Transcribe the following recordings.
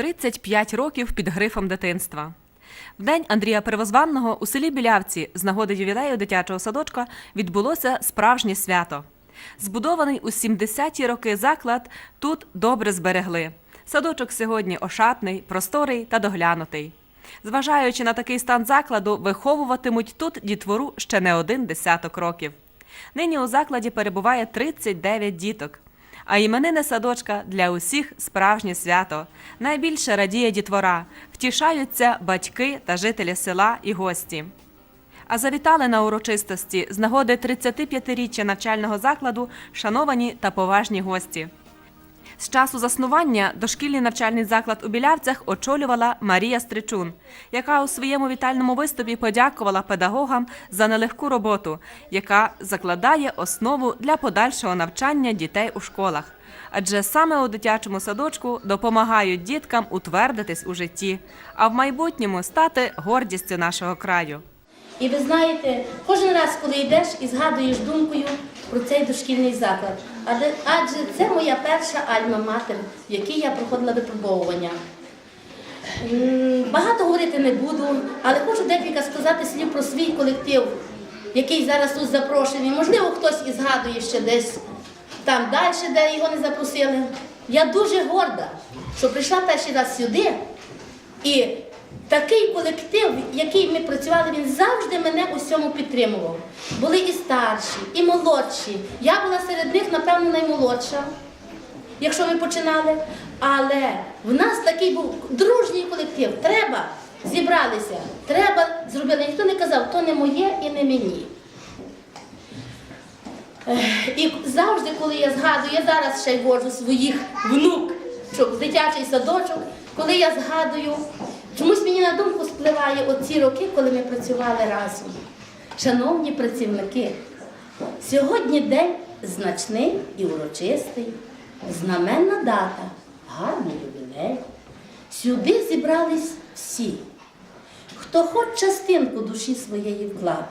35 років під грифом дитинства. В день Андрія Перевозванного у селі Білявці з нагоди ювілею дитячого садочка відбулося справжнє свято. Збудований у 70-ті роки заклад тут добре зберегли. Садочок сьогодні ошатний, просторий та доглянутий. Зважаючи на такий стан закладу, виховуватимуть тут дітвору ще не один десяток років. Нині у закладі перебуває 39 діток. А іменини садочка для усіх справжнє свято. Найбільше радіє дітвора, втішаються батьки та жителі села і гості. А завітали на урочистості з нагоди 35-річчя навчального закладу шановані та поважні гості. З часу заснування дошкільний навчальний заклад у Білявцях очолювала Марія Стричун, яка у своєму вітальному виступі подякувала педагогам за нелегку роботу, яка закладає основу для подальшого навчання дітей у школах. Адже саме у дитячому садочку допомагають діткам утвердитись у житті, а в майбутньому стати гордістю нашого краю. І ви знаєте, кожен раз, коли йдеш і згадуєш думкою про цей дошкільний заклад, адже, адже це моя перша альма-матер, в якій я проходила випробовування. Багато говорити не буду, але хочу декілька сказати слів про свій колектив, який зараз тут запрошений. Можливо, хтось і згадує ще десь там далі, де його не запросили. Я дуже горда, що прийшла перший раз сюди. І такий колектив, який ми працювали, він завжди мене у всьому підтримував. Були і старші, і молодші. Я була серед них, напевно, наймолодша, якщо ми починали. Але в нас такий був дружній колектив. Треба, зібралися, треба зробили. Ніхто не казав, то не моє і не мені. І завжди, коли я згадую, я зараз ще й вожу своїх внук, в дитячий садочок, коли я згадую, чомусь мені на думку спливає оці роки, коли ми працювали разом. Шановні працівники, сьогодні день значний і урочистий, знаменна дата, гарний ювілей. Сюди зібрались всі, хто хоч частинку душі своєї вклав.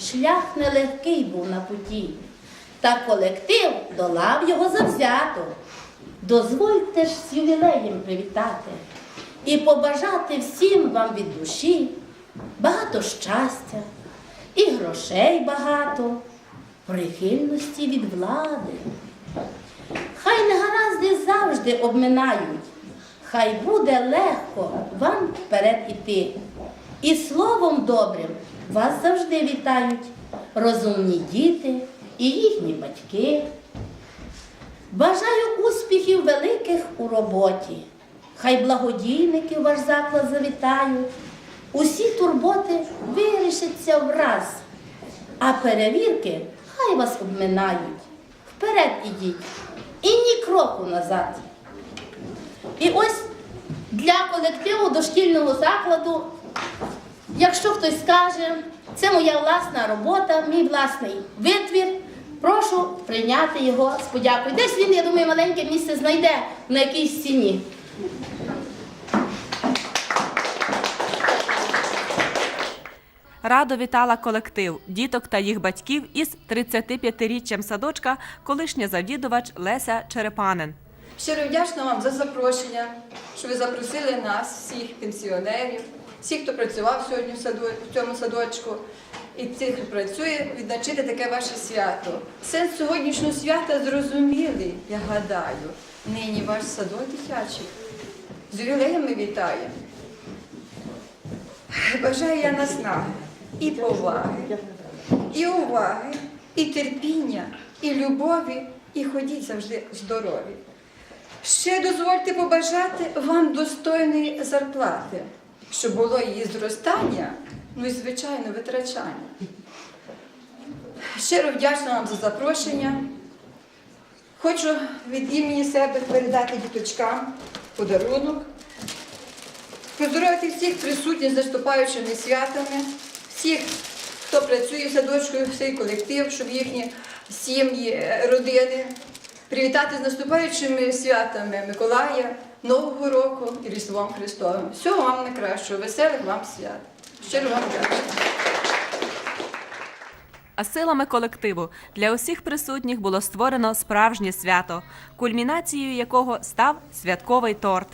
Шлях нелегкий був на путі, та колектив долав його завзято. Дозвольте ж з ювілеєм привітати і побажати всім вам від душі багато щастя і грошей багато, прихильності від влади. Хай негаразди завжди обминають, хай буде легко вам вперед іти. І словом добрим вас завжди вітають розумні діти і їхні батьки. Бажаю успіхів великих у роботі. Хай благодійники ваш заклад завітають. Усі турботи вирішаться враз, а перевірки хай вас обминають. Вперед ідіть і ні кроку назад. І ось для колективу дошкільного закладу, якщо хтось скаже, це моя власна робота, мій власний витвір. Прошу прийняти його з подякою. Десь він, я думаю, маленьке місце знайде на якійсь стіні. Радо вітала колектив, діток та їх батьків із 35-річчям садочка колишня завідувач Леся Черепанин. Щиро вдячна вам за запрошення, що ви запросили нас, всіх пенсіонерів, всіх, хто працював сьогодні в, саду, в цьому садочку, і тих, хто працює, відзначити таке ваше свято. Сенс сьогоднішнього свята зрозумілий, я гадаю. Нині ваш садок дитячий. З ювілеями вітає. Бажаю я наснаги і поваги, і уваги, і терпіння, і любові, і ходіть завжди здорові. Ще дозвольте побажати вам достойної зарплати, щоб було її зростання, ну і, звичайно, витрачання. Щиро вдячна вам за запрошення. Хочу від імені себе передати діточкам подарунок, поздоровити всіх присутніх з наступаючими святами, всіх, хто працює в садочку, всій колектив, щоб їхні сім'ї, е, родини привітати з наступаючими святами Миколая, Нового року і Різдвом Христовим. Всього вам найкращого, веселих вам свят. Щиро вам дякую. А силами колективу для усіх присутніх було створено справжнє свято, кульмінацією якого став святковий торт.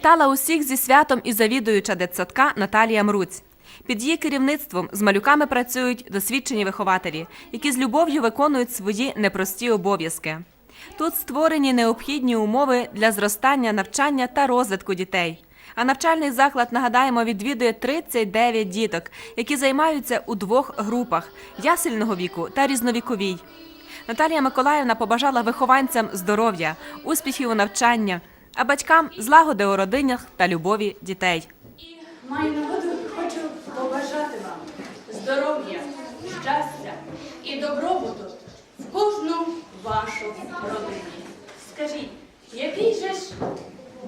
Привітала усіх зі святом і завідуюча дитсадка Наталія Мруць. Під її керівництвом з малюками працюють досвідчені вихователі, які з любов'ю виконують свої непрості обов'язки. Тут створені необхідні умови для зростання, навчання та розвитку дітей. А навчальний заклад, нагадаємо, відвідує 39 діток, які займаються у двох групах ясельного віку та різновіковій. Наталія Миколаївна побажала вихованцям здоров'я, успіхів у навчання, а батькам злагоди у родинах та любові дітей. Маю нагоду, хочу побажати вам здоров'я, щастя і добробуту в кожну вашу родині. Скажіть, який же ж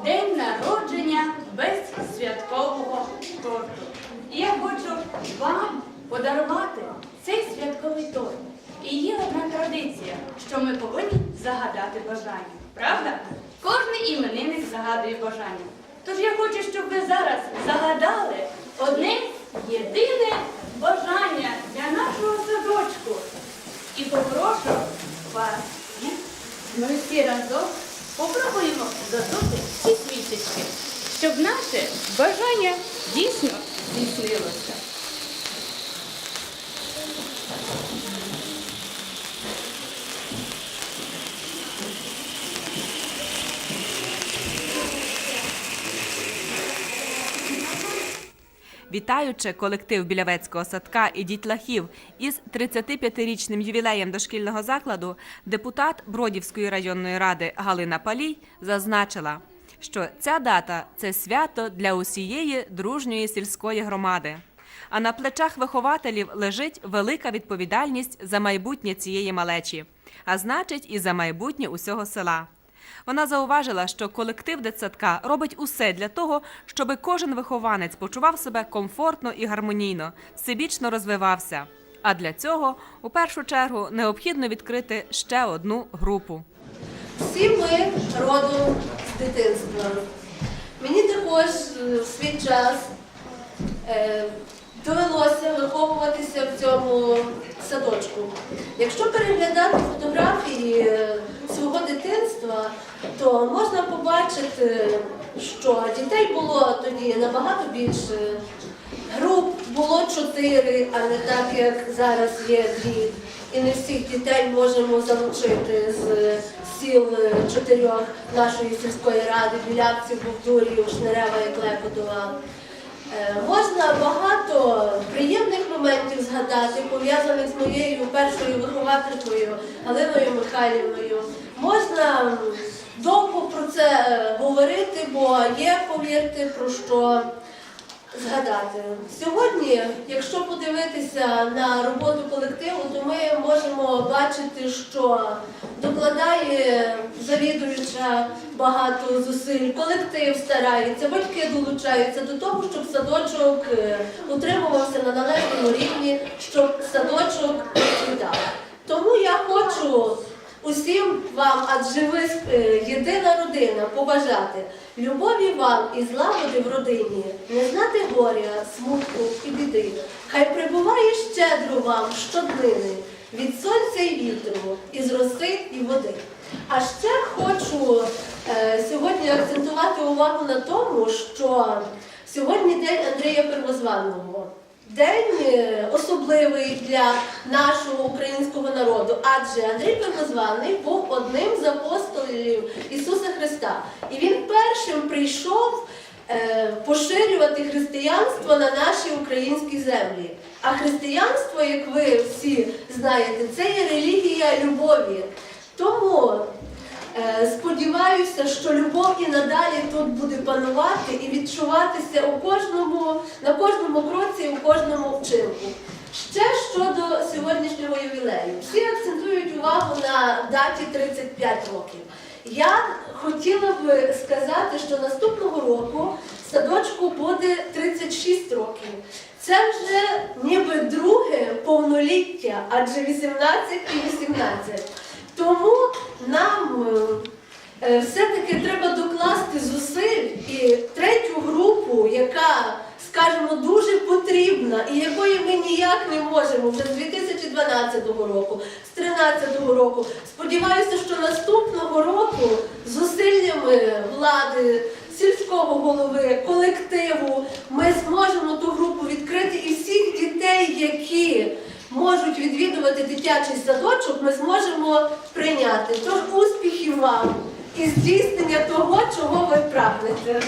день народження без святкового торту? І я хочу вам подарувати цей святковий торт. І є одна традиція, що ми повинні загадати бажання. Правда? Кожний іменинник загадує бажання. Тож я хочу, щоб ви зараз загадали одне єдине бажання для нашого садочку. І попрошу вас, ми всі разом попробуємо задути ці свічечки, щоб наше бажання дійсно здійснилося. Вітаючи колектив Білявецького садка і дітлахів із 35-річним ювілеєм дошкільного закладу, депутат Бродівської районної ради Галина Палій зазначила, що ця дата це свято для усієї дружньої сільської громади. А на плечах вихователів лежить велика відповідальність за майбутнє цієї малечі, а значить, і за майбутнє усього села. Вона зауважила, що колектив дитсадка робить усе для того, щоб кожен вихованець почував себе комфортно і гармонійно, всебічно розвивався. А для цього у першу чергу необхідно відкрити ще одну групу. Всі ми родом з дитинства. Мені також е, в свій час е, довелося виховуватися в цьому садочку. Якщо переглядати фотографії е, свого дитинства, то можна побачити, що дітей було тоді набагато більше. Груп було чотири, а не так, як зараз є дві. І не всіх дітей можемо залучити з сіл е, чотирьох нашої сільської ради, білявців, Бовдурів, Шнерева і Клепотова. Е, Можна багато приємних моментів згадати, пов'язаних з моєю першою вихователькою Галиною Михайлівною. Можна довго про це е, говорити, бо є, повірте, про що згадати. Сьогодні, якщо подивитися на роботу колективу, то ми можемо бачити, що докладає завідуюча багато зусиль, колектив старається, батьки долучаються до того, щоб садочок е, утримувався на належному рівні, щоб садочок процвітав. Тому я хочу усім вам, адже ви е, єдина родина, побажати любові вам і злагоди в родині, не знати горя, смутку і біди. Хай прибуває щедро вам щоднини від сонця і вітру, із роси і води. А ще хочу е, сьогодні акцентувати увагу на тому, що сьогодні день Андрія Первозванного. День е, особливий для нашого українського народу, адже Андрій Первозваний був одним з апостолів Ісуса Христа. І він першим прийшов е, поширювати християнство на нашій українській землі. А християнство, як ви всі знаєте, це є релігія любові. Тому Сподіваюся, що любов і надалі тут буде панувати і відчуватися у кожному, на кожному кроці, у кожному вчинку. Ще щодо сьогоднішнього ювілею. Всі акцентують увагу на даті 35 років. Я хотіла би сказати, що наступного року садочку буде 36 років. Це вже ніби друге повноліття, адже 18 і 18. Тому нам е, е, все-таки треба докласти зусиль і третю групу, яка, скажімо, дуже потрібна і якої ми ніяк не можемо вже з 2012 року, з 2013 року. Сподіваюся, що наступного року зусиллями влади сільського голови, колективу, ми зможемо ту групу відкрити і всіх дітей, які можуть відвідувати дитячий садочок, ми зможемо прийняти. Тож успіхів вам і здійснення того, чого ви прагнете.